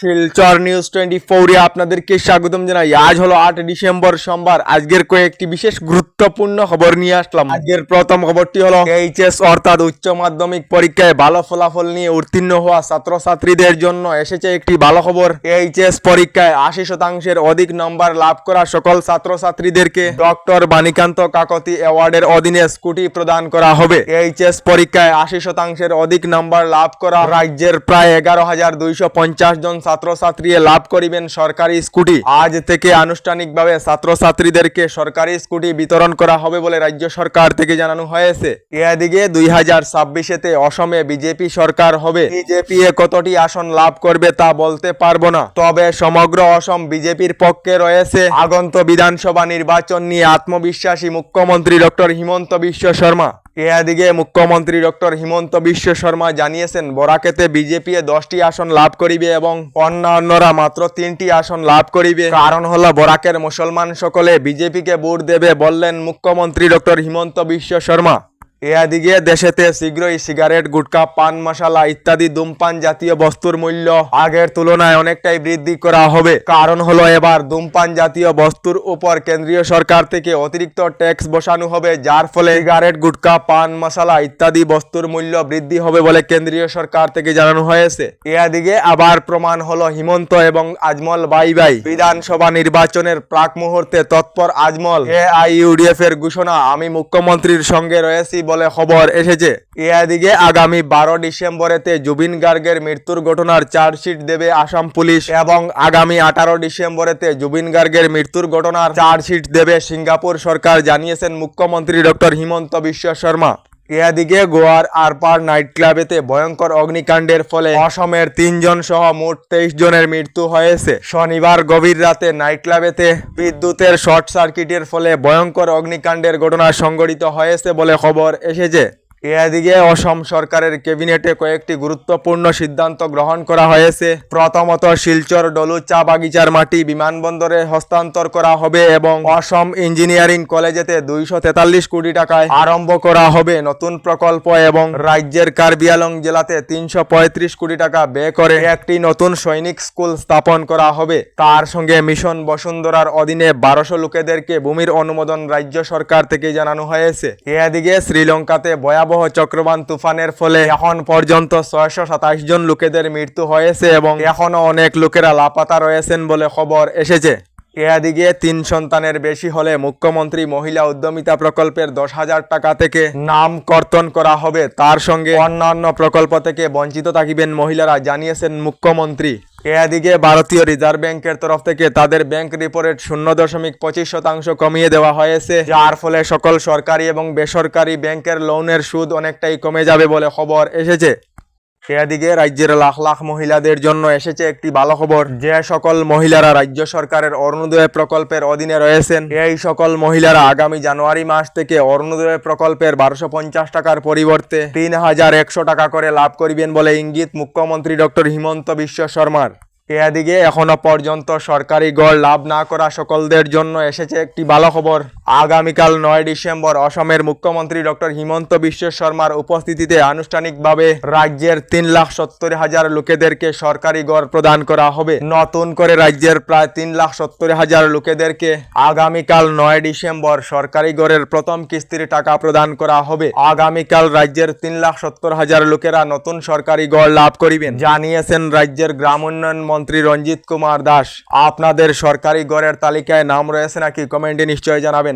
Silchar news twenty ফোরে আপনাদেরকে স্বাগতম জানাই। আজ হলো আট ডিসেম্বর সোমবার। আজকের কয়েকটি বিশেষ গুরুত্বপূর্ণ খবর নিয়ে আসলাম। আজকের প্রথম খবরটি হলো এইচএস অর্থাৎ উচ্চ মাধ্যমিক পরীক্ষায় ভালো ফলাফল নিয়ে উত্তীর্ণ হওয়া ছাত্রছাত্রীদের জন্য এসেছে একটি ভালো খবর। এইচএস পরীক্ষায় আশি শতাংশের অধিক নম্বর লাভ করা সকল ছাত্রছাত্রীদেরকে ডক্টর বাণীকান্ত কাকতি অ্যাওয়ার্ডের অধীনে স্কুটি প্রদান করা হবে। এইচএস পরীক্ষায় আশি শতাংশের অধিক নম্বর লাভ করা রাজ্যের প্রায় এগারো হাজার দুইশো পঞ্চাশ জন ছাত্রছাত্রী লাভ করিবেন সরকারি স্কুটি। আজ থেকে আনুষ্ঠানিকভাবে ছাত্রছাত্রীদেরকে সরকারি স্কুটি বিতরণ করা হবে বলে রাজ্য সরকার থেকে জানানো হয়েছে। এদিকে দুই হাজার ছাব্বিশেতে অসমে বিজেপি সরকার হবে। বিজেপি কতটি আসন লাভ করবে তা বলতে পারব না। তবে সমগ্র অসম বিজেপির পক্ষে রয়েছে আগন্ত বিধানসভা নির্বাচন নিয়ে আত্মবিশ্বাসী মুখ্যমন্ত্রী ডক্টর হিমন্ত বিশ্ব শর্মা। এদিকে মুখ্যমন্ত্রী ডক্টর হিমন্ত বিশ্ব শর্মা জানিয়েছেন, বরাকেতে বিজেপি দশটি আসন লাভ করিবে এবং অন্যান্যরা মাত্র তিনটি আসন লাভ করিবে। কারণ হলো বরাকের মুসলমান সকলে বিজেপিকে ভোট দেবে বললেন মুখ্যমন্ত্রী ডক্টর হিমন্ত বিশ্ব শর্মা। এদিকে দেশেতে শীঘ্রই সিগারেট, গুটকা, পান মশালা ইত্যাদি ধূমপান জাতীয় বস্তুর মূল্য আগের তুলনায় অনেকটাই বৃদ্ধি করা হবে। কারণ হলো এবার ধূমপান জাতীয় বস্তুর উপর কেন্দ্রীয় সরকার থেকে অতিরিক্ত ট্যাক্স বসানো হবে, যার ফলে সিগারেট, গুটকা, পান মশালা ইত্যাদি বস্তুর মূল্য বৃদ্ধি হবে বলে কেন্দ্রীয় সরকার থেকে জানানো হয়েছে। এদিকে আবার প্রমাণ হলো হিমন্ত এবং আজমল বাই বাই। বিধানসভা নির্বাচনের প্রাক মুহূর্তে তৎপর আজমল এআইইউডিএফ এর ঘোষণা। আমি মুখ্যমন্ত্রীর সঙ্গে রয়েছি বলে খবর এসেছে। এদিকে আগামী বারো ডিসেম্বরেতে জুবিন গার্গের মৃত্যুর ঘটনার চার্জশিট দেবে আসাম পুলিশ এবং আগামী আঠারো ডিসেম্বরেতে জুবিন গার্গের মৃত্যুর ঘটনার চার্জশিট দেবে সিঙ্গাপুর সরকার, জানিয়েছেন মুখ্যমন্ত্রী ডক্টর হিমন্ত বিশ্ব শর্মা। এদিকে গোয়ার আরপার নাইট ক্লাবেতে ভয়ঙ্কর অগ্নিকাণ্ডের ফলে অসমের তিনজন সহ মোট তেইশ জনের মৃত্যু হয়েছে। শনিবার গভীর রাতে নাইট ক্লাবেতে বিদ্যুতের শর্ট সার্কিটের ফলে ভয়ঙ্কর অগ্নিকাণ্ডের ঘটনা সংঘটিত হয়েছে বলে খবর এসেছে। এদিকে অসম সরকারের ক্যাবিনেটে কয়েকটি গুরুত্বপূর্ণ সিদ্ধান্ত গ্রহণ করা হয়েছে। প্রথমত, শিলচর ডলু চা বাগিচার মাটি বিমানবন্দরে হস্তান্তর করা হবে এবং অসম ইঞ্জিনিয়ারিং কলেজেতে দুইশো তেতাল্লিশ কোটি টাকায় আরম্ভ করা হবে নতুন প্রকল্প এবং রাজ্যের কার্বি আলং জেলাতে তিনশো পঁয়ত্রিশ কোটি টাকা ব্যয় করে একটি নতুন সৈনিক স্কুল স্থাপন করা হবে। তার সঙ্গে মিশন বসুন্ধরার অধীনে বারোশো লোকেদেরকে ভূমির অনুমোদন রাজ্য সরকার থেকে জানানো হয়েছে। এদিকে শ্রীলঙ্কাতে ভয়াবহ চক্রবান তুফানের ফলে এখন পর্যন্ত ছয়শো সাতাশ জন লোকেদের মৃত্যু হয়েছে এবং এখনও অনেক লোকেরা লাপাতা রয়েছেন বলে খবর এসেছে। এদিকে তিন সন্তানের বেশি হলে মুখ্যমন্ত্রী মহিলা উদ্যমিতা প্রকল্পের দশ হাজার টাকা থেকে নাম কর্তন করা হবে। তার সঙ্গে অন্যান্য প্রকল্প থেকে বঞ্চিত থাকিবেন মহিলারা, জানিয়েছেন মুখ্যমন্ত্রী। এদিকে ভারতীয় রিজার্ভ ব্যাংকের তরফ থেকে তাদের ব্যাংক রিপোর্টের শূন্য দশমিক পঁচিশ শতাংশ কমিয়ে দেওয়া হয়েছে, যার ফলে সকল সরকারি এবং বেসরকারি ব্যাংকের লোনের সুদ অনেকটাই কমে যাবে বলে খবর এসেছে। এদিকে রাজ্যের লাখ লাখ মহিলাদের জন্য এসেছে একটি ভালো খবর। যে সকল মহিলারা রাজ্য সরকারের অরুণোদয় প্রকল্পের অধীনে রয়েছেন এই সকল মহিলারা আগামী জানুয়ারি মাস থেকে অরুণোদয় প্রকল্পের বারোশো পঞ্চাশ টাকার পরিবর্তে তিন হাজার একশো টাকা করে লাভ করিবেন বলে ইঙ্গিত মুখ্যমন্ত্রী ডক্টর হিমন্ত বিশ্ব শর্মার। এদিকে এখনও পর্যন্ত সরকারি গড় লাভ না করা সকলদের জন্য এসেছে একটি ভালো খবর। আগামীকাল নয় ডিসেম্বর অসমের মুখ্যমন্ত্রী ডক্টর হিমন্ত বিশ্ব শর্মার উপস্থিতিতে আনুষ্ঠানিকভাবে রাজ্যের তিন লাখ সত্তর হাজার লোকেদেরকে সরকারি গড় প্রদান করা হবে। নতুন করে রাজ্যের প্রায় তিন লাখ সত্তর হাজার লোকেদেরকে আগামীকাল নয় ডিসেম্বর সরকারি গড়ের প্রথম কিস্তির টাকা প্রদান করা হবে। আগামীকাল রাজ্যের তিন লাখ সত্তর হাজার লোকেরা নতুন সরকারি গড় লাভ করিবেন। জানিয়েছেন রাজ্যের গ্রাম উন্নয়ন মন্ত্রী রঞ্জিত কুমার দাস। আপনাদের সরকারি গড়ের তালিকায় নাম রয়েছে নাকি? কমেন্টে নিশ্চয়ই জানাবেন।